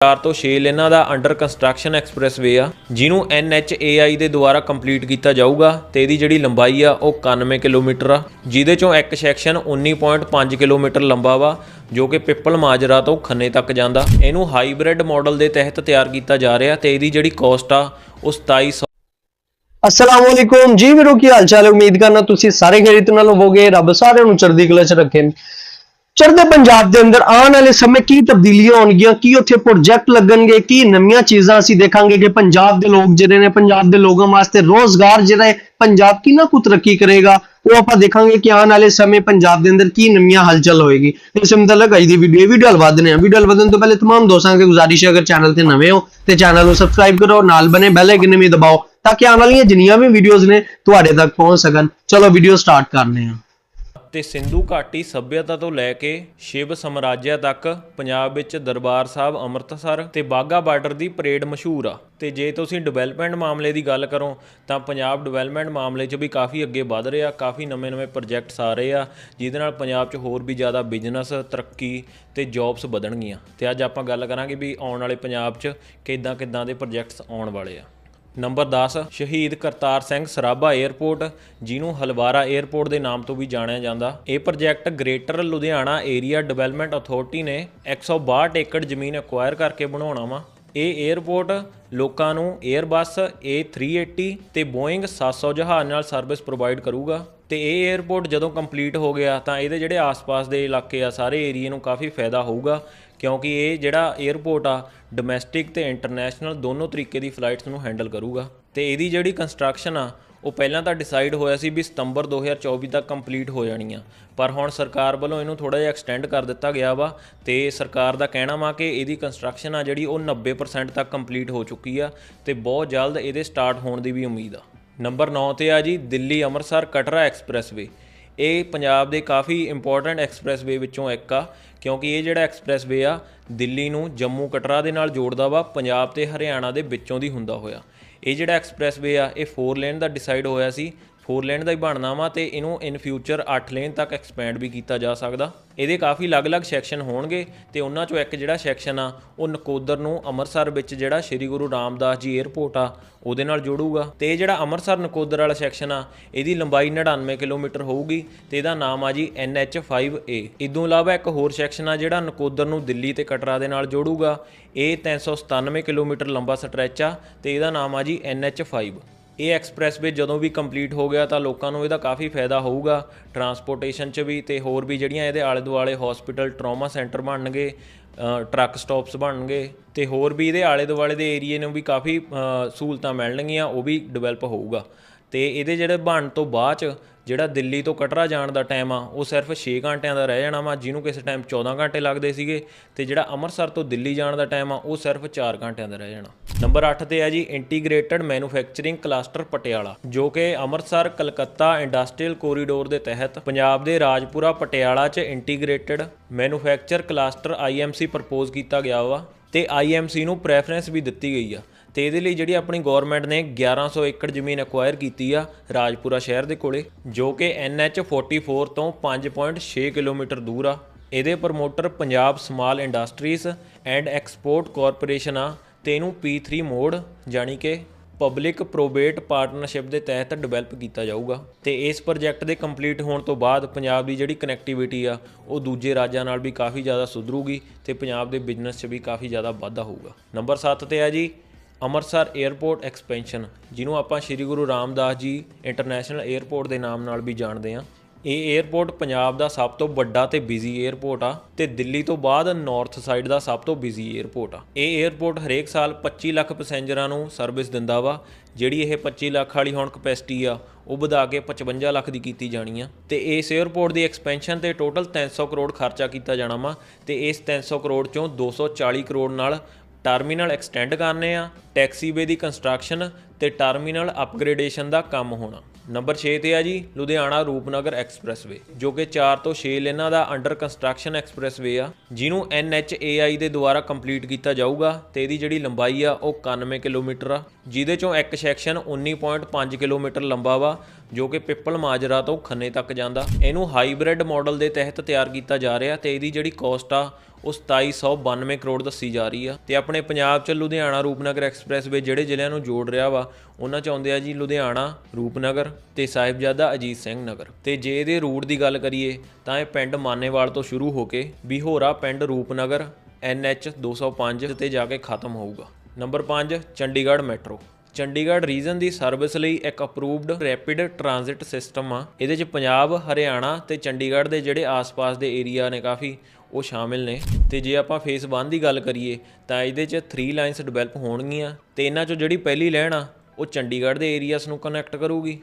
4 ਤੋਂ 6 ਲੇਨਾਂ ਦਾ ਅੰਡਰ ਕੰਸਟਰਕਸ਼ਨ ਐਕਸਪ੍ਰੈਸਵੇ ਆ, ਜਿਹਨੂੰ NHAI ਦੇ ਦੁਆਰਾ ਕੰਪਲੀਟ ਕੀਤਾ ਜਾਊਗਾ ਤੇ ਇਹਦੀ ਜਿਹੜੀ ਲੰਬਾਈ ਆ, ਉਹ 91 ਕਿਲੋਮੀਟਰ ਆ, ਜਿਹਦੇ ਚੋਂ ਇੱਕ ਸੈਕਸ਼ਨ 19.5 ਕਿਲੋਮੀਟਰ ਲੰਬਾ ਵਾ, ਜੋ ਕਿ ਪਿੱਪਲ ਮਾਜਰਾ ਤੋਂ ਖੰਨੇ ਤੱਕ ਜਾਂਦਾ। ਇਹਨੂੰ ਹਾਈਬ੍ਰਿਡ ਮਾਡਲ ਦੇ ਤਹਿਤ ਤਿਆਰ ਕੀਤਾ ਜਾ ਰਿਹਾ ਤੇ ਇਹਦੀ ਜਿਹੜੀ ਕਾਸਟ ਆ, ਉਹ 2700 ਅਸਲਾਮ ਵਾਲੇਕੁਮ ਜੀ ਵੀਰੋ, ਕੀ ਹਾਲ ਚਾਲ ਉਮੀਦ ਕਰਨਾ ਤੁਸੀਂ ਸਾਰੇ ਖੈਰਿਤ ਨਾਲ ਹੋਵੋਗੇ। ਰੱਬ ਸਾਰਿਆਂ ਨੂੰ ਚੜ੍ਹਦੀ ਕਲਾ ਚ ਰੱਖੇ। ਚੜ੍ਹਦੇ ਪੰਜਾਬ ਦੇ ਅੰਦਰ ਆਉਣ ਵਾਲੇ ਸਮੇਂ ਕੀ ਤਬਦੀਲੀਆਂ ਹੋਣਗੀਆਂ ਕੀ ਉੱਥੇ ਪ੍ਰੋਜੈਕਟ ਲੱਗਣਗੇ ਕੀ ਨਵੀਆਂ ਚੀਜ਼ਾਂ ਅਸੀਂ ਦੇਖਾਂਗੇ ਕਿ ਪੰਜਾਬ ਦੇ ਲੋਕ ਜਿਹੜੇ ਨੇ ਪੰਜਾਬ ਦੇ ਲੋਕਾਂ ਵਾਸਤੇ ਰੋਜ਼ਗਾਰ ਜਿਹੜਾ ਹੈ ਪੰਜਾਬ ਕਿੰਨਾ ਕੁ ਤਰੱਕੀ ਕਰੇਗਾ ਉਹ ਆਪਾਂ ਦੇਖਾਂਗੇ ਕਿ ਆਉਣ ਵਾਲੇ ਸਮੇਂ ਪੰਜਾਬ ਦੇ ਅੰਦਰ ਕੀ ਨਵੀਆਂ ਹਲਚਲ ਹੋਏਗੀ ਇਸ ਮੁਤਲਕ ਅੱਜ ਦੀ ਵੀਡੀਓ ਵੀਡੀਓ ਹਲ ਵਧਨੇ ਆ ਵੀਡੀਓ ਹਲ ਵਧਣ ਤੋਂ ਪਹਿਲੇ तमाम ਦੋਸਤਾਂ ਕੇ ਗੁਜ਼ਾਰਿਸ਼ ਹੈ ਅਗਰ ਚੈਨਲ ਤੇ ਨਵੇਂ ਹੋ ਤੇ ਚੈਨਲ ਨੂੰ ਸਬਸਕ੍ਰਾਈਬ ਕਰੋ ਨਾਲ ਬਨੇ ਬੈਲ ਆਈਕਨ ਵੀ ਦਬਾਓ ਤਾਂ ਕਿ ਆਉਣ ਵਾਲੀਆਂ ਜਿੰਨੀਆਂ ਵੀ ਵੀਡੀਓਜ਼ ਨੇ ਤੁਹਾਡੇ ਤੱਕ ਪਹੁੰਚ ਸਕਣ ਚਲੋ ਵੀਡੀਓ ਸਟਾਰਟ ਕਰਨੇ ਆ ਤੇ ਸਿੰਧੂ ਘਾਟੀ ਸੱਭਿਅਤਾ ਤੋਂ ਲੈ ਕੇ ਸ਼ਿਵ ਸਮਰਾਜਿਆ ਤੱਕ ਪੰਜਾਬ ਵਿੱਚ ਦਰਬਾਰ ਸਾਹਿਬ, ਅੰਮ੍ਰਿਤਸਰ ਤੇ ਬਾਗਾ ਬਾਰਡਰ ਦੀ ਪਰੇਡ ਮਸ਼ਹੂਰ ਆ। ਤੇ ਜੇ ਤੁਸੀਂ ਡਿਵੈਲਪਮੈਂਟ ਮਾਮਲੇ ਦੀ ਗੱਲ ਕਰੋ, ਤਾਂ ਪੰਜਾਬ ਡਿਵੈਲਪਮੈਂਟ ਮਾਮਲੇ 'ਚ ਵੀ ਕਾਫੀ ਅੱਗੇ ਵਧ ਰਿਹਾ ਕਾਫੀ ਨਵੇਂ-ਨਵੇਂ ਪ੍ਰੋਜੈਕਟਸ ਆ ਰਹੇ ਆ, ਜਿਹਦੇ ਨਾਲ ਪੰਜਾਬ 'ਚ ਹੋਰ ਵੀ ਜ਼ਿਆਦਾ ਬਿਜ਼ਨਸ, ਤਰੱਕੀ ਤੇ ਜੌਬਸ ਵਧਣਗੀਆਂ। ਤੇ ਅੱਜ ਆਪਾਂ ਗੱਲ ਕਰਾਂਗੇ ਵੀ ਆਉਣ ਵਾਲੇ ਪੰਜਾਬ 'ਚ ਕਿੱਦਾਂ ਕਿੱਦਾਂ ਦੇ ਪ੍ਰੋਜੈਕਟਸ ਆਉਣ ਵਾਲੇ ਆ। ਨੰਬਰ 10 ਸ਼ਹੀਦ ਕਰਤਾਰ ਸਿੰਘ ਸਰਾਭਾ 에ਅਰਪੋਰਟ ਜਿਹਨੂੰ ਹਲਵਾਰਾ 에ਅਰਪੋਰਟ ਦੇ ਨਾਮ ਤੋਂ ਵੀ ਜਾਣਿਆ ਜਾਂਦਾ। ਇਹ project greater Ludhiana area development authority ਨੇ 162 ਏਕੜ ਜ਼ਮੀਨ ਅਕਵਾਇਰ ਕਰਕੇ ਬਣਾਉਣਾ ਵਾ। ਇਹ 에ਅਰਪੋਰਟ ਲੋਕਾਂ ਨੂੰ 에ਅਰਬਸ A380 ਤੇ ਬੋਇੰਗ 700 ਜਹਾਜ਼ ਨਾਲ ਸਰਵਿਸ ਪ੍ਰੋਵਾਈਡ ਕਰੂਗਾ। ਤੇ ਇਹ 에ਅਰਪੋਰਟ ਜਦੋਂ ਕੰਪਲੀਟ ਹੋ ਗਿਆ ਤਾਂ ਇਹਦੇ ਜਿਹੜੇ ਆਸ-ਪਾਸ ਦੇ ਇਲਾਕੇ ਆ, ਸਾਰੇ ਏਰੀਏ ਨੂੰ ਕਾਫੀ ਫਾਇਦਾ ਹੋਊਗਾ, ਕਿਉਂਕਿ ਇਹ ਜਿਹੜਾ 에ਅਰਪੋਰਟ ਆ ਡੋਮੈਸਟਿਕ ਤੇ ਇੰਟਰਨੈਸ਼ਨਲ ਦੋਨੋਂ ਤਰੀਕੇ ਦੀ ਫਲਾਈਟਸ ਨੂੰ ਹੈਂਡਲ ਕਰੂਗਾ। ਤੇ ਇਹਦੀ ਜਿਹੜੀ ਕੰਸਟਰਕਸ਼ਨ ਆ, ਉਹ ਪਹਿਲਾਂ ਤਾਂ ਡਿਸਾਈਡ ਹੋਇਆ ਸੀ ਵੀ ਸਤੰਬਰ 2024 ਤੱਕ ਕੰਪਲੀਟ ਹੋ ਜਾਣੀ ਆ। ਪਰ ਹੁਣ ਸਰਕਾਰ ਵੱਲੋਂ ਇਹਨੂੰ ਥੋੜਾ ਜਿਹਾ ਐਕਸਟੈਂਡ ਕਰ ਦਿੱਤਾ ਗਿਆ ਵਾ ਤੇ ਸਰਕਾਰ ਦਾ ਕਹਿਣਾ ਵਾ ਕਿ ਇਹਦੀ ਕੰਸਟਰਕਸ਼ਨ ਆ ਜਿਹੜੀ ਉਹ 90% ਤੱਕ ਕੰਪਲੀਟ ਹੋ ਚੁੱਕੀ ਆ ਤੇ ਬਹੁਤ ਜਲਦ ਇਹਦੇ ਸਟਾਰਟ ਹੋਣ ਦੀ ਵੀ ਉਮੀਦ ਆ। ਨੰਬਰ 9 ਤੇ ਆ ਜੀ, ਦਿੱਲੀ ਅੰਮ੍ਰਿਤਸਰ ਕਟਰਾ ਐਕਸਪ੍ਰੈਸਵੇ। ਇਹ ਪੰਜਾਬ ਦੇ ਕਾਫੀ ਇੰਪੋਰਟੈਂਟ ਐਕਸਪ੍ਰੈਸਵੇ ਵਿੱਚੋਂ ਇੱਕ ਆ, ਕਿਉਂਕਿ ਇਹ ਜਿਹੜਾ ਐਕਸਪ੍ਰੈਸਵੇ ਆ, ਦਿੱਲੀ ਨੂੰ ਜੰਮੂ ਕਟਰਾ ਦੇ ਨਾਲ ਜੋੜਦਾ ਵਾ, ਪੰਜਾਬ ਤੇ ਹਰਿਆਣਾ ਦੇ ਵਿੱਚੋਂ ਦੀ ਹੁੰਦਾ ਹੋਇਆ। ਇਹ ਜਿਹੜਾ ਐਕਸਪ੍ਰੈਸਵੇ ਆ, ਇਹ 4 ਲੇਨ ਦਾ ਡਿਸਾਈਡ ਹੋਇਆ ਸੀ 4 ਲੇਨ ਦਾ ਹੀ ਬਣਨਾ ਵਾ ਤੇ ਇਹਨੂੰ ਇਨ ਫਿਊਚਰ 8 ਲੇਨ ਤੱਕ ਐਕਸਪੈਂਡ ਵੀ ਕੀਤਾ ਜਾ ਸਕਦਾ। ਇਹਦੇ ਕਾਫੀ ਅਲੱਗ-ਅਲੱਗ ਸੈਕਸ਼ਨ ਹੋਣਗੇ ਤੇ ਉਹਨਾਂ ਚੋਂ ਇੱਕ ਜਿਹੜਾ ਸੈਕਸ਼ਨ ਆ, ਉਹ ਨਕੋਦਰ ਨੂੰ ਅੰਮ੍ਰਿਤਸਰ ਵਿੱਚ ਜਿਹੜਾ ਸ੍ਰੀ ਗੁਰੂ ਰਾਮਦਾਸ ਜੀ 에ਅਰਪੋਰਟ ਆ, ਉਹਦੇ ਨਾਲ ਜੋੜੂਗਾ। ਤੇ ਇਹ ਜਿਹੜਾ ਅੰਮ੍ਰਿਤਸਰ ਨਕੋਦਰ ਵਾਲਾ ਸੈਕਸ਼ਨ ਆ, ਇਹਦੀ ਲੰਬਾਈ 99 ਕਿਲੋਮੀਟਰ ਹੋਊਗੀ ਤੇ ਇਹਦਾ ਨਾਮ ਆ ਜੀ NH5A ਇਦੋਂ ਇਲਾਵਾ ਇੱਕ ਹੋਰ ਸੈਕਸ਼ਨ ਆ, ਜਿਹੜਾ ਨਕੋਦਰ ਨੂੰ ਦਿੱਲੀ ਤੇ ਕਟਰਾ ਦੇ ਨਾਲ ਜੋੜੂਗਾ, ਇਹ 397 ਕਿਲੋਮੀਟਰ ਲੰਬਾ ਸਟ੍ਰੈਚ ਆ ਤੇ ਇਹਦਾ ਨਾਮ ਆ ਜੀ NH5 ਇਹ ਐਕਸਪ੍ਰੈਸਵੇ ਜਦੋਂ ਵੀ ਕੰਪਲੀਟ ਹੋ ਗਿਆ ਤਾਂ ਲੋਕਾਂ ਨੂੰ ਇਹਦਾ ਕਾਫੀ ਫਾਇਦਾ ਹੋਊਗਾ। ਟਰਾਂਸਪੋਰਟੇਸ਼ਨ 'ਚ ਵੀ ਤੇ ਹੋਰ ਵੀ ਜਿਹੜੀਆਂ ਇਹਦੇ ਆਲੇ ਦੁਆਲੇ ਹਸਪੀਟਲ ਟਰਾਮਾ ਸੈਂਟਰ ਬਣਨਗੇ ਅ, ਟਰੱਕ ਸਟਾਪਸ ਬਣਨਗੇ ਤੇ ਹੋਰ ਵੀ ਇਹਦੇ ਆਲੇ ਦੁਆਲੇ ਦੇ ਏਰੀਏ ਨੂੰ ਵੀ ਕਾਫੀ ਸਹੂਲਤਾਂ ਮਿਲਣਗੀਆਂ ਉਹ ਵੀ ਡਿਵੈਲਪ ਹੋਊਗਾ। ਤੇ ਇਹਦੇ ਜਿਹੜੇ ਬਣਨ ਤੋਂ ਬਾਅਦ ਚ ਜਿਹੜਾ ਦਿੱਲੀ ਤੋਂ ਕਟਰਾ ਜਾਣ ਦਾ ਟਾਈਮ ਆ, ਉਹ ਸਿਰਫ 6 ਘੰਟਿਆਂ ਦਾ ਰਹਿ ਜਾਣਾ ਵਾ, ਜਿਹਨੂੰ ਕਿਸੇ ਟਾਈਮ 14 ਘੰਟੇ ਲੱਗਦੇ ਸੀਗੇ। ਤੇ ਜਿਹੜਾ ਅੰਮ੍ਰਿਤਸਰ ਤੋਂ ਦਿੱਲੀ ਜਾਣ ਦਾ ਟਾਈਮ ਆ, ਉਹ ਸਿਰਫ 4 ਘੰਟਿਆਂ ਦਾ ਰਹਿ ਜਾਣਾ। ਨੰਬਰ 8 ਤੇ ਹੈ ਜੀ ਇੰਟੀਗ੍ਰੇਟਡ ਮੈਨੂਫੈਕਚਰਿੰਗ ਕਲਸਟਰ ਪਟਿਆਲਾ, ਜੋ ਕਿ ਅੰਮ੍ਰਿਤਸਰ, ਕਲਕੱਤਾ ਇੰਡਸਟਰੀਅਲ ਕੋਰੀਡੋਰ ਦੇ ਤਹਿਤ ਪੰਜਾਬ ਦੇ ਰਾਜਪੁਰਾ, ਪਟਿਆਲਾ 'ਚ integrated manufacture cluster IMC propose ਕੀਤਾ ਗਿਆ ਵਾ। ਤੇ ਆਈਐਮਸੀ ਨੂੰ ਪ੍ਰੈਫਰੈਂਸ ਵੀ ਦਿੱਤੀ ਗਈ ਆ। ਤੇ ਇਹਦੇ ਲਈ ਜਿਹੜੀ ਆਪਣੀ ਗਵਰਨਮੈਂਟ ਨੇ 1100 ਏਕੜ ਜ਼ਮੀਨ ਐਕਵਾਇਰ ਕੀਤੀ ਆ ਰਾਜਪੁਰਾ ਸ਼ਹਿਰ ਦੇ ਕੋਲੇ, ਜੋ ਕਿ NH44 ਤੋਂ 5.6 ਕਿਲੋਮੀਟਰ ਦੂਰ ਆ। ਇਹਦੇ promoter Punjab small industries and export corporation ਆ ਤੇ ਇਹਨੂੰ P3 ਮੋਡ ਜਾਨੀ ਕਿ ਪਬਲਿਕ ਪ੍ਰੋਬੇਟ ਪਾਰਟਨਰਸ਼ਿਪ ਦੇ ਤਹਿਤ ਡਿਵੈਲਪ ਕੀਤਾ ਜਾਊਗਾ। ਤੇ ਇਸ ਪ੍ਰੋਜੈਕਟ ਦੇ ਕੰਪਲੀਟ ਹੋਣ ਤੋਂ ਬਾਅਦ ਪੰਜਾਬ ਦੀ ਜਿਹੜੀ ਕਨੈਕਟੀਵਿਟੀ ਆ, ਉਹ ਦੂਜੇ ਰਾਜਾਂ ਨਾਲ ਵੀ ਕਾਫੀ ਜ਼ਿਆਦਾ ਸੁਧਰੂਗੀ ਤੇ ਪੰਜਾਬ ਦੇ ਬਿਜ਼ਨਸ 'ਚ ਵੀ ਕਾਫੀ ਜ਼ਿਆਦਾ ਵਾਧਾ ਹੋਊਗਾ। ਨੰਬਰ 7 ਤੇ ਆ ਜੀ ਅੰਮ੍ਰਿਤਸਰ 에ਅਰਪੋਰਟ ਐਕਸਪੈਂਸ਼ਨ ਜਿਹਨੂੰ ਆਪਾਂ ਸ੍ਰੀ ਗੁਰੂ ਰਾਮਦਾਸ ਜੀ ਇੰਟਰਨੈਸ਼ਨਲ 에ਅਰਪੋਰਟ ਦੇ ਨਾਮ ਨਾਲ ਵੀ ਜਾਣਦੇ ਹਾਂ। ਇਹ 에ਅਰਪੋਰਟ ਪੰਜਾਬ ਦਾ ਸਭ ਤੋਂ ਵੱਡਾ ਤੇ ਬਿਜ਼ੀ 에ਅਰਪੋਰਟ ਆ ਤੇ ਦਿੱਲੀ ਤੋਂ ਬਾਅਦ ਨਾਰਥ ਸਾਈਡ ਦਾ ਸਭ ਤੋਂ ਬਿਜ਼ੀ 에ਅਰਪੋਰਟ ਆ। ਇਹ 에ਅਰਪੋਰਟ ਹਰੇਕ ਸਾਲ 25 ਲੱਖ ਪੈਸੇਂਜਰਾਂ ਨੂੰ ਸਰਵਿਸ ਦਿੰਦਾ ਵਾ, ਜਿਹੜੀ ਇਹ 25 ਲੱਖ ਵਾਲੀ ਹੁਣ ਕਪੈਸਿਟੀ ਆ, ਉਹ ਵਧਾ ਕੇ 55 ਲੱਖ ਦੀ ਕੀਤੀ ਜਾਣੀ ਆ। ਤੇ ਇਸ 에ਅਰਪੋਰਟ ਦੀ ਐਕਸਪੈਂਸ਼ਨ ਤੇ ਟੋਟਲ 300 ਕਰੋੜ ਖਰਚਾ ਕੀਤਾ ਜਾਣਾ ਵਾ ਤੇ ਇਸ 300 ਕਰੋੜ ਚੋਂ 240 ਕਰੋੜ ਨਾਲ ਟਰਮੀਨਲ ਐਕਸਟੈਂਡ ਕਰਨੇ ਆ ਟੈਕਸੀਵੇ ਦੀ ਕੰਸਟਰਕਸ਼ਨ ਤੇ ਟਰਮੀਨਲ ਅਪਗ੍ਰੇਡੇਸ਼ਨ ਦਾ ਕੰਮ ਹੋਣਾ। ਨੰਬਰ 6 ਤੇ ਆ ਜੀ, ਲੁਧਿਆਣਾ ਰੂਪਨਗਰ ਐਕਸਪ੍ਰੈਸਵੇ, ਜੋ ਕਿ 4 ਤੋਂ 6 ਲੇਨਾਂ ਦਾ ਅੰਡਰ ਕੰਸਟਰਕਸ਼ਨ ਐਕਸਪ੍ਰੈਸਵੇ ਆ, ਜਿਹਨੂੰ NHAI ਦੇ ਦੁਆਰਾ ਕੰਪਲੀਟ ਕੀਤਾ ਜਾਊਗਾ ਤੇ ਇਹਦੀ ਜਿਹੜੀ ਲੰਬਾਈ ਆ ਉਹ 91 ਕਿਲੋਮੀਟਰ ਆ, ਜਿਹਦੇ ਚੋਂ ਇੱਕ ਸੈਕਸ਼ਨ 19.5 ਕਿਲੋਮੀਟਰ ਲੰਬਾ ਵਾ ਜੋ ਕਿ ਪਿੱਪਲ ਮਾਜਰਾ ਤੋਂ ਖੰਨੇ ਤੱਕ ਜਾਂਦਾ। ਇਹਨੂੰ ਹਾਈਬ੍ਰਿਡ ਮਾਡਲ ਦੇ ਤਹਿਤ ਤਿਆਰ ਕੀਤਾ ਜਾ ਰਿਹਾ ਤੇ ਇਹਦੀ ਜਿਹੜੀ ਕੋਸਟ ਆ, ਉਹ 2792 ਕਰੋੜ ਦੱਸੀ ਜਾ ਰਹੀ ਆ। ਤੇ ਆਪਣੇ ਪੰਜਾਬ 'ਚ ਲੁਧਿਆਣਾ ਰੂਪਨਗਰ ਐਕਸਪ੍ਰੈਸਵੇ ਜਿਹੜੇ ਜ਼ਿਲ੍ਹਿਆਂ ਨੂੰ ਜੋੜ ਰਿਹਾ ਵਾ, ਉਹਨਾਂ 'ਚ ਆਉਂਦੇ ਆ ਜੀ ਲੁਧਿਆਣਾ, ਰੂਪਨਗਰ ਤੇ ਸਾਹਿਬਜ਼ਾਦਾ ਅਜੀਤ ਸਿੰਘ ਨਗਰ। ਤੇ ਜੇ ਇਹਦੇ ਰੂਟ ਦੀ ਗੱਲ ਕਰੀਏ, ਤਾਂ ਇਹ ਪਿੰਡ ਮਾਨੇਵਾਲ ਤੋਂ ਸ਼ੁਰੂ ਹੋ ਕੇ ਬਿਹੋਰਾ ਪਿੰਡ ਰੂਪਨਗਰ NH 205 ਤੇ ਜਾ ਕੇ ਖਤਮ ਹੋਊਗਾ। Number 5 Chandigarh metro. Chandigarh region ਦੀ ਸਰਵਿਸ ਲਈ ਇੱਕ ਅਪਰੂਵਡ ਰੈਪਿਡ ਟ੍ਰਾਂਜ਼ਿਟ ਸਿਸਟਮ ਆ। ਇਹਦੇ 'ਚ ਪੰਜਾਬ, ਹਰਿਆਣਾ ਤੇ ਚੰਡੀਗੜ੍ਹ ਦੇ ਜਿਹੜੇ ਆਸ-ਪਾਸ ਦੇ ਏਰੀਆ ਨੇ ਕਾਫੀ, ਉਹ ਸ਼ਾਮਿਲ ਨੇ। ਤੇ ਜੇ ਆਪਾਂ ਫੇਸ 1 ਦੀ ਗੱਲ ਕਰੀਏ, ਤਾਂ ਇਹਦੇ 'ਚ 3 ਲਾਈਨਸ ਡਿਵੈਲਪ ਹੋਣਗੀਆਂ। ਤੇ ਇਹਨਾਂ 'ਚੋਂ ਜਿਹੜੀ ਪਹਿਲੀ ਲਾਈਨ ਆ, ਉਹ ਚੰਡੀਗੜ੍ਹ ਦੇ ਏਰੀਆਸ ਨੂੰ ਕਨੈਕਟ ਕਰੂਗੀ।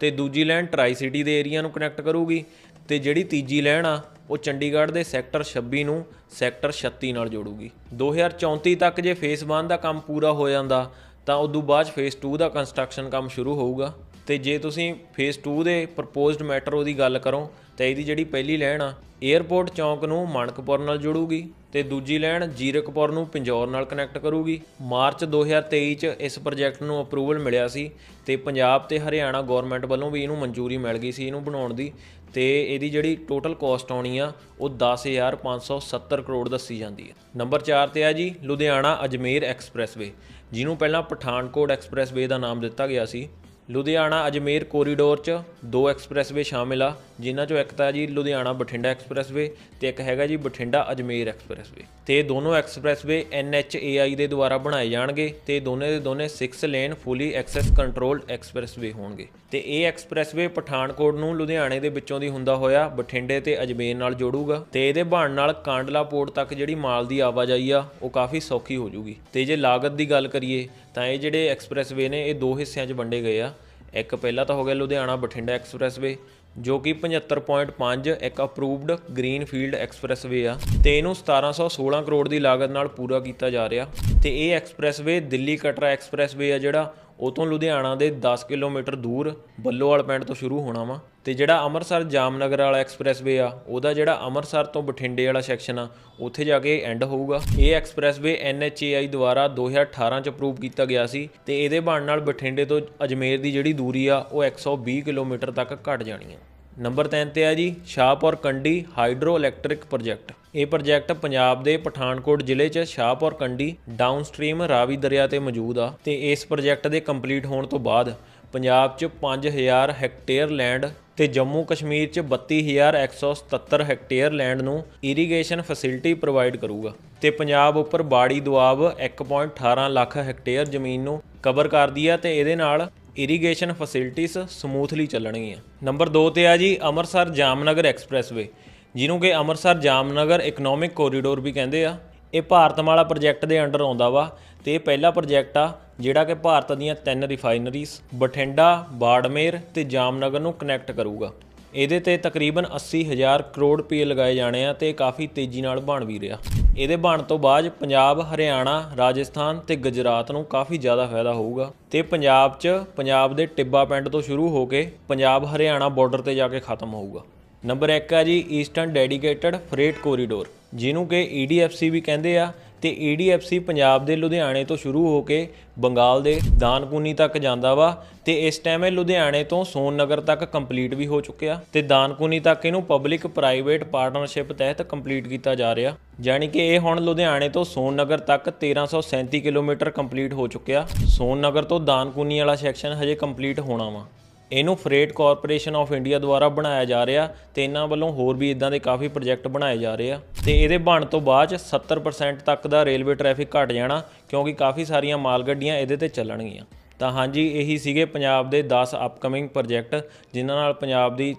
ਤੇ ਦੂਜੀ ਲਾਈਨ ਟਰਾਈ ਸਿਟੀ ਦੇ ਏਰੀਆ ਨੂੰ ਕਨੈਕਟ ਕਰੂਗੀ। ਤੇ ਜਿਹੜੀ ਤੀਜੀ ਲਾਈਨ ਆ, ਉਹ ਚੰਡੀਗੜ੍ਹ ਦੇ ਸੈਕਟਰ 26 ਨੂੰ ਸੈਕਟਰ 36 ਨਾਲ ਜੋੜੂਗੀ। 2034 ਤੱਕ ਜੇ ਫੇਸ 1 ਦਾ ਕੰਮ ਪੂਰਾ ਹੋ ਜਾਂਦਾ ਤਾਂ ਉਦੋਂ ਬਾਅਦ ਫੇਸ 2 ਦਾ ਕੰਸਟਰਕਸ਼ਨ ਕੰਮ ਸ਼ੁਰੂ ਹੋਊਗਾ। ਤੇ ਜੇ ਤੁਸੀਂ ਫੇਸ 2 ਦੇ ਪ੍ਰਪੋਜ਼ਡ ਮੈਟਰੋ ਦੀ ਗੱਲ ਕਰੋ, ਤਾਂ ਇਹਦੀ ਜਿਹੜੀ ਪਹਿਲੀ ਲਾਈਨ ਆ 에ਅਰਪੋਰਟ ਚੌਂਕ ਨੂੰ ਮਾਨਕਪੁਰ ਨਾਲ ਜੋੜੂਗੀ ਤੇ ਦੂਜੀ ਲਾਈਨ ਜੀਰਕਪੁਰ ਨੂੰ ਪੰਜੌਰ ਨਾਲ ਕਨੈਕਟ ਕਰੂਗੀ। ਮਾਰਚ 2023 ਚ ਇਸ ਪ੍ਰੋਜੈਕਟ ਨੂੰ ਅਪਰੂਵਲ ਮਿਲਿਆ ਸੀ ਤੇ ਪੰਜਾਬ ਤੇ ਹਰਿਆਣਾ ਗਵਰਨਮੈਂਟ ਵੱਲੋਂ ਵੀ ਇਹਨੂੰ ਮਨਜ਼ੂਰੀ ਮਿਲ ਗਈ ਸੀ ਇਹਨੂੰ ਬਣਾਉਣ ਦੀ। ਤੇ ਇਹਦੀ ਜਿਹੜੀ ਟੋਟਲ ਕਾਸਟ ਆਉਣੀ ਆ, ਉਹ 10570 ਕਰੋੜ ਦੱਸੀ ਜਾਂਦੀ ਹੈ। ਨੰਬਰ 4 ਤੇ ਆ ਜੀ, ਲੁਧਿਆਣਾ ਅਜਮੇਰ ਐਕਸਪ੍ਰੈਸਵੇ। ਜਿਹਨੂੰ ਪਹਿਲਾਂ ਪਠਾਨਕੋਟ ਐਕਸਪ੍ਰੈਸਵੇ ਦਾ ਨਾਮ ਦਿੱਤਾ ਗਿਆ ਸੀ ਲੁਧਿਆਣਾ ਅਜਮੇਰ ਕੋਰੀਡੋਰ 'ਚ ਦੋ ਐਕਸਪ੍ਰੈਸਵੇ ਸ਼ਾਮਿਲ ਆ, ਜਿਨ੍ਹਾਂ 'ਚੋਂ ਇੱਕ ਤਾਂ ਜੀ ਲੁਧਿਆਣਾ ਬਠਿੰਡਾ ਐਕਸਪ੍ਰੈਸਵੇ ਤੇ ਇੱਕ ਹੈਗਾ ਜੀ ਬਠਿੰਡਾ ਅਜਮੇਰ ਐਕਸਪ੍ਰੈਸਵੇ। ਤੇ ਦੋਨੋਂ ਐਕਸਪ੍ਰੈਸਵੇ NHAI ਦੇ ਦੁਆਰਾ ਬਣਾਏ ਜਾਣਗੇ ਤੇ ਦੋਨੇ ਦੇ ਦੋਨੇ 6 lane fully access controlled expressway ਹੋਣਗੇ। ਤੇ ਇਹ ਐਕਸਪ੍ਰੈਸਵੇ ਪਠਾਨਕੋਟ ਨੂੰ ਲੁਧਿਆਣੇ ਦੇ ਵਿੱਚੋਂ ਦੀ ਹੁੰਦਾ ਹੋਇਆ ਬਠਿੰਡੇ ਤੇ ਅਜਮੇਰ ਨਾਲ ਜੋੜੂਗਾ ਤੇ ਇਹਦੇ ਬਣਨ ਨਾਲ ਕਾਂਡਲਾ ਪੋਰਟ ਤੱਕ ਜਿਹੜੀ ਮਾਲ ਦੀ ਆਵਾਜਾਈ ਆ, ਉਹ ਕਾਫੀ ਸੌਖੀ ਹੋ ਜੂਗੀ। ਤੇ ਜੇ ਲਾਗਤ ਦੀ ਗੱਲ ਕਰੀਏ ਤਾਂ ਇਹ ਜਿਹੜੇ ਐਕਸਪ੍ਰੈਸਵੇ ਨੇ, ਇਹ ਦੋ ਹਿੱਸਿਆਂ 'ਚ ਵੰਡੇ ਗਏ ਆ। ਇੱਕ ਪਹਿਲਾ ਤਾਂ ਹੋ ਗਿਆ ਲੁਧਿਆਣਾ ਬਠਿੰਡਾ ਐਕਸਪ੍ਰੈਸਵੇ ਜੋ ਕਿ 75.5 ਇੱਕ ਅਪਰੂਵਡ ਗ੍ਰੀਨਫੀਲਡ ਐਕਸਪ੍ਰੈਸਵੇ ਆ। ਤੇ ਇਹਨੂੰ 1716 ਕਰੋੜ ਦੀ ਲਾਗਤ ਨਾਲ ਪੂਰਾ ਕੀਤਾ ਜਾ ਰਿਹਾ। ਤੇ ਇਹ ਐਕਸਪ੍ਰੈਸਵੇ ਦਿੱਲੀ ਕਟਰਾ ਐਕਸਪ੍ਰੈਸਵੇ ਆ ਜਿਹੜਾ ਉਹ ਤੋਂ ਲੁਧਿਆਣਾ ਦੇ 10 ਕਿਲੋਮੀਟਰ ਦੂਰ ਬੱਲੋਵਾਲ ਪਿੰਡ ਤੋਂ ਸ਼ੁਰੂ ਹੋਣਾ ਵਾ। ਤੇ ਜਿਹੜਾ ਅੰਮ੍ਰਿਤਸਰ ਜਾਮਨਗਰ ਵਾਲਾ ਐਕਸਪ੍ਰੈਸਵੇ ਆ, ਉਹਦਾ ਜਿਹੜਾ ਅੰਮ੍ਰਿਤਸਰ ਤੋਂ ਬਠਿੰਡੇ ਵਾਲਾ ਸੈਕਸ਼ਨ ਆ, ਉੱਥੇ ਜਾ ਕੇ ਐਂਡ ਹੋਊਗਾ। ਇਹ ਐਕਸਪ੍ਰੈਸਵੇ NHAI ਦੁਆਰਾ 2018 ਚ ਅਪਰੂਵ ਕੀਤਾ ਗਿਆ ਸੀ ਤੇ ਇਹਦੇ ਬਣਨ ਨਾਲ ਬਠਿੰਡੇ ਤੋਂ ਅਜਮੇਰ ਦੀ ਜਿਹੜੀ ਦੂਰੀ ਆ, ਉਹ 120 ਕਿਲੋਮੀਟਰ ਤੱਕ ਘਟ ਜਾਣੀ ਆ। ਨੰਬਰ 3 ਤੇ ਆ ਜੀ, Shahpur Kandi hydro electric project. ਇਹ ਪ੍ਰੋਜੈਕਟ ਪੰਜਾਬ ਦੇ ਪਠਾਨਕੋਟ ਜ਼ਿਲ੍ਹੇ 'ਚ ਸ਼ਾਹਪੁਰ ਕੰਡੀ ਡਾਊਨਸਟ੍ਰੀਮ, ਰਾਵੀ ਦਰਿਆ ਤੇ ਮੌਜੂਦ ਆ ਤੇ ਇਸ ਪ੍ਰੋਜੈਕਟ ਦੇ ਕੰਪਲੀਟ ਹੋਣ ਤੋਂ ਬਾਅਦ ਪੰਜਾਬ 'ਚ 5000 ਹੈਕਟੇਅਰ ਲੈਂਡ ਤੇ ਜੰਮੂ ਕਸ਼ਮੀਰ 'ਚ 32177 ਹੈਕਟੇਅਰ ਲੈਂਡ ਨੂੰ ਇਰੀਗੇਸ਼ਨ ਫੈਸਿਲਿਟੀ ਪ੍ਰੋਵਾਈਡ ਕਰੂਗਾ ਤੇ ਪੰਜਾਬ ਉੱਪਰ ਬਾੜੀ ਦੁਆਬ 1.18 ਲੱਖ ਹੈਕਟੇਅਰ ਜ਼ਮੀਨ ਨੂੰ ਕਵਰ ਕਰਦੀ ਆ ਤੇ ਇਹਦੇ ਨਾਲ ਇਰੀਗੇਸ਼ਨ ਫੈਸਿਲਿਟੀਆਂ ਸਮੂਥਲੀ ਚੱਲਣਗੀਆਂ। ਨੰਬਰ 2 ਤੇ ਆ ਜੀ, ਅੰਮ੍ਰਿਤਸਰ ਜਾਮਨਗਰ ਐਕਸਪ੍ਰੈਸਵੇ। ਜਿਹਨੂੰ ਕਿ ਅੰਮ੍ਰਿਤਸਰ ਜਾਮਨਗਰ ਇਕਨੋਮਿਕ ਕੋਰੀਡੋਰ ਵੀ ਕਹਿੰਦੇ ਆ। ਇਹ ਭਾਰਤਮਾਲਾ ਪ੍ਰੋਜੈਕਟ ਦੇ ਅੰਡਰ ਆਉਂਦਾ ਵਾ ਤੇ ਇਹ ਪਹਿਲਾ ਪ੍ਰੋਜੈਕਟ ਆ ਜਿਹੜਾ ਕਿ ਭਾਰਤ ਦੀਆਂ ਤਿੰਨ ਰਿਫਾਈਨਰੀਜ਼ ਬਠਿੰਡਾ, ਬਾੜਮੇਰ ਤੇ ਜਾਮਨਗਰ ਨੂੰ ਕਨੈਕਟ ਕਰੂਗਾ। ਇਹਦੇ ਤੇ ਤਕਰੀਬਨ 80000 ਕਰੋੜ ਰੁਪਏ ਲਗਾਏ ਜਾਣੇ ਆ ਤੇ ਕਾਫੀ ਤੇਜ਼ੀ ਨਾਲ ਬਣ ਵੀ ਰਿਹਾ। ਇਹਦੇ ਬਣ ਤੋਂ ਬਾਅਦ ਪੰਜਾਬ, ਹਰਿਆਣਾ, ਰਾਜਸਥਾਨ ਤੇ ਗੁਜਰਾਤ ਨੂੰ ਕਾਫੀ ਜ਼ਿਆਦਾ ਫਾਇਦਾ ਹੋਊਗਾ। ਤੇ ਪੰਜਾਬ 'ਚ ਪੰਜਾਬ ਦੇ ਟਿੱਬਾ ਪਿੰਡ ਤੋਂ ਸ਼ੁਰੂ ਹੋ ਕੇ ਪੰਜਾਬ, ਹਰਿਆਣਾ ਬਾਰਡਰ ਤੇ ਜਾ ਕੇ ਖਤਮ ਹੋਊਗਾ। ਨੰਬਰ 1 ਆ ਜੀ ਈਸਟਰਨ ਡੈਡੀਕੇਟਡ ਫਰੇਟ ਕੋਰੀਡੋਰ ਜਿਹਨੂੰ ਕਿ EDFC ਵੀ ਕਹਿੰਦੇ ਆ, ਤੇ EDFC ਪੰਜਾਬ ਦੇ ਲੁਧਿਆਣੇ ਤੋਂ ਸ਼ੁਰੂ ਹੋ ਕੇ ਬੰਗਾਲ ਦੇ ਦਾਨਕੂਨੀ ਤੱਕ ਜਾਂਦਾ ਵਾ, ਤੇ ਇਸ ਟਾਈਮ ਇਹ ਲੁਧਿਆਣੇ ਤੋਂ ਸੋਨ ਨਗਰ ਤੱਕ ਕੰਪਲੀਟ ਵੀ ਹੋ ਚੁੱਕਿਆ, ਤੇ ਦਾਨਕੂਨੀ ਤੱਕ ਇਹਨੂੰ ਪਬਲਿਕ ਪ੍ਰਾਈਵੇਟ ਪਾਰਟਨਰਸ਼ਿਪ ਤਹਿਤ ਕੰਪਲੀਟ ਕੀਤਾ ਜਾ ਰਿਹਾ, ਯਾਨੀ ਕਿ ਇਹ ਹੁਣ ਲੁਧਿਆਣੇ ਤੋਂ ਸੋਨ ਨਗਰ ਤੱਕ 1337 ਕਿਲੋਮੀਟਰ ਕੰਪਲੀਟ ਹੋ ਚੁੱਕਿਆ ਸੋਨ ਨਗਰ ਤੋਂ ਦਾਨਕੂਨੀ ਵਾਲਾ ਸੈਕਸ਼ਨ ਹਜੇ ਕੰਪਲੀਟ ਹੋਣਾ ਵਾ। ਇਹਨੂੰ ਫਰੇਟ ਕਾਰਪੋਰੇਸ਼ਨ ਆਫ ਇੰਡੀਆ ਦੁਆਰਾ ਬਣਾਇਆ ਜਾ ਰਿਹਾ ਤੇ ਇਹਨਾਂ ਵੱਲੋਂ ਹੋਰ ਵੀ ਇਦਾਂ ਦੇ ਕਾਫੀ ਪ੍ਰੋਜੈਕਟ ਬਣਾਏ ਜਾ ਰਹੇ ਆ। ਤੇ ਇਹਦੇ ਬਣ ਤੋਂ ਬਾਅਦ ਚ 70% ਤੱਕ ਦਾ ਰੇਲਵੇ ਟ੍ਰੈਫਿਕ ਘਟ ਜਾਣਾ, ਕਿਉਂਕਿ ਕਾਫੀ ਸਾਰੀਆਂ ਮਾਲ ਗੱਡੀਆਂ ਇਹਦੇ ਤੇ ਚੱਲਣਗੀਆਂ। ਤਾਂ ਹਾਂਜੀ, ਇਹੀ ਸੀਗੇ ਪੰਜਾਬ ਦੇ 10 ਅਪਕਮਿੰਗ ਪ੍ਰੋਜੈਕਟ ਜਿਨ੍ਹਾਂ ਨਾਲ ਪੰਜਾਬ ਦੀ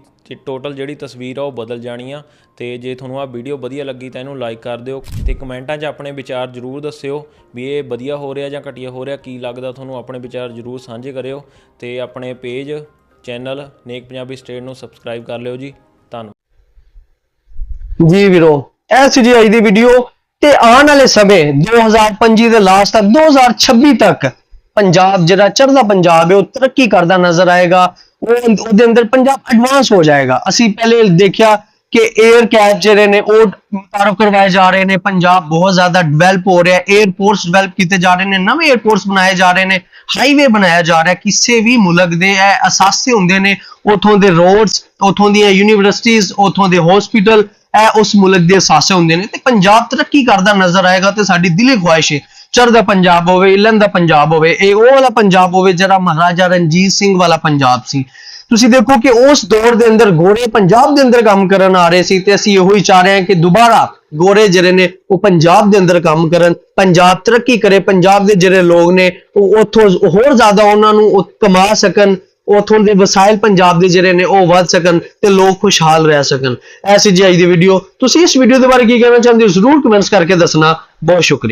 ਟੋਟਲ ਜਿਹੜੀ ਤਸਵੀਰ ਆ ਉਹ ਬਦਲ ਜਾਣੀ ਆ। ਤੇ ਜੇ ਤੁਹਾਨੂੰ ਆ ਵੀਡੀਓ ਵਧੀਆ ਲੱਗੀ ਤਾਂ ਇਹਨੂੰ ਲਾਈਕ ਕਰ ਦਿਓ ਤੇ ਕਮੈਂਟਾਂ 'ਚ ਆਪਣੇ ਵਿਚਾਰ ਜ਼ਰੂਰ ਦੱਸਿਓ ਵੀ ਇਹ ਵਧੀਆ ਹੋ ਰਿਹਾ ਜਾਂ ਘਟੀਆ ਹੋ ਰਿਹਾ, ਕੀ ਲੱਗਦਾ ਤੁਹਾਨੂੰ ਆਪਣੇ ਵਿਚਾਰ ਜ਼ਰੂਰ ਸਾਂਝੇ ਕਰਿਓ ਤੇ ਆਪਣੇ ਪੇਜ ਚੈਨਲ ਨੇਕ ਪੰਜਾਬੀ ਸਟੇਟ ਨੂੰ ਸਬਸਕ੍ਰਾਈਬ ਕਰ ਲਿਓ ਜੀ, ਧੰਨਵਾਦ। ਜੀ ਵੀਰੋ, ਇਹ ਸੀ ਜੀ ਅੱਜ ਦੀ ਵੀਡੀਓ ਤੇ ਆਉਣ ਵਾਲੇ ਸਮੇਂ 2025 ਦੇ ਲਾਸਟ ਤੱਕ 2026 ਤੱਕ ਪੰਜਾਬ ਜਿਹੜਾ ਚੜ੍ਹਦਾ ਪੰਜਾਬ ਹੈ, ਉਹ ਤਰੱਕੀ ਕਰਦਾ ਨਜ਼ਰ ਆਏਗਾ ਉਹਦੇ ਅੰਦਰ ਪੰਜਾਬ ਐਡਵਾਂਸ ਹੋ ਜਾਏਗਾ। ਅਸੀਂ ਪਹਿਲੇ ਦੇਖਿਆ ਕਿ 에ਅਰ ਕੈਸ਼ ਜਿਹੜੇ ਨੇ ਉਹ ਤਾਰਫ ਕਰਵਾਏ ਜਾ ਰਹੇ ਨੇ। ਪੰਜਾਬ ਬਹੁਤ ਜ਼ਿਆਦਾ ਡਿਵੈਲਪ ਹੋ ਰਿਹਾ 에ਅਰਪੋਰਟਸ ਡਿਵੈਲਪ ਕੀਤੇ ਜਾ ਰਹੇ ਨੇ। ਨਵੇਂ 에ਅਰਪੋਰਟਸ ਬਣਾਏ ਜਾ ਰਹੇ ਨੇ। ਹਾਈਵੇ ਬਣਾਇਆ ਜਾ ਰਿਹਾ ਕਿਸੇ ਵੀ ਮੁਲਕ ਦੇ ਇਹ ਅਸਾਸੇ ਹੁੰਦੇ ਨੇ। ਉੱਥੋਂ ਦੇ ਰੋਡਸ ਉੱਥੋਂ ਦੀਆਂ ਯੂਨੀਵਰਸਿਟੀਜ਼ ਉੱਥੋਂ ਦੇ ਹਸਪੀਟਲ ਇਹ ਉਸ ਮੁਲਕ ਦੇ ਅਸਾਸੇ ਹੁੰਦੇ ਨੇ। ਤੇ ਪੰਜਾਬ ਤਰੱਕੀ ਕਰਦਾ ਨਜ਼ਰ ਆਏਗਾ ਤੇ ਸਾਡੀ ਦਿਲੀ ਖੁਆਇਸ਼ ਹੈ। ਚੜਦਾ ਪੰਜਾਬ ਹੋਵੇ ਇਲਨ ਦਾ ਪੰਜਾਬ ਹੋਵੇ, ਇਹ ਉਹ ਵਾਲਾ ਪੰਜਾਬ ਹੋਵੇ ਜਿਹੜਾ ਮਹਾਰਾਜਾ ਰਣਜੀਤ ਸਿੰਘ ਵਾਲਾ ਪੰਜਾਬ ਸੀ। ਤੁਸੀਂ ਦੇਖੋ ਕਿ ਉਸ ਦੌਰ ਦੇ ਅੰਦਰ ਗੋਰੇ ਪੰਜਾਬ ਦੇ ਅੰਦਰ ਕੰਮ ਕਰਨ ਆ ਰਹੇ ਸੀ ਤੇ ਅਸੀਂ ਇਹੋ ਹੀ ਚਾਹ ਰਹੇ ਹਾਂ ਕਿ ਦੁਬਾਰਾ ਗੋਰੇ ਜਿਹੜੇ ਨੇ ਉਹ ਪੰਜਾਬ ਦੇ ਅੰਦਰ ਕੰਮ ਕਰਨ, ਪੰਜਾਬ ਤਰੱਕੀ ਕਰੇ, ਪੰਜਾਬ ਦੇ ਜਿਹੜੇ ਲੋਕ ਨੇ ਉਹ ਉੱਥੋਂ ਹੋਰ ਜ਼ਿਆਦਾ ਉਹਨਾਂ ਨੂੰ ਕਮਾ ਸਕਣ, ਉਥੋਂ ਦੇ ਵਸਾਇਲ ਪੰਜਾਬ ਦੇ ਜਿਹੜੇ ਨੇ ਉਹ ਵੱਧ ਸਕਣ ਤੇ ਲੋਕ ਖੁਸ਼ਹਾਲ ਰਹਿ ਸਕਣ। ਐਸੀ ਜੀ ਅੱਜ ਦੀ ਵੀਡੀਓ ਤੁਸੀਂ ਇਸ ਵੀਡੀਓ ਦੇ ਬਾਰੇ ਕੀ ਕਹਿਣਾ ਚਾਹੁੰਦੇ ਹੋ? ਜ਼ਰੂਰ ਕਮੈਂਟਸ ਕਰਕੇ ਦੱਸਣਾ। ਬਹੁਤ ਸ਼ੁਕਰੀਆ।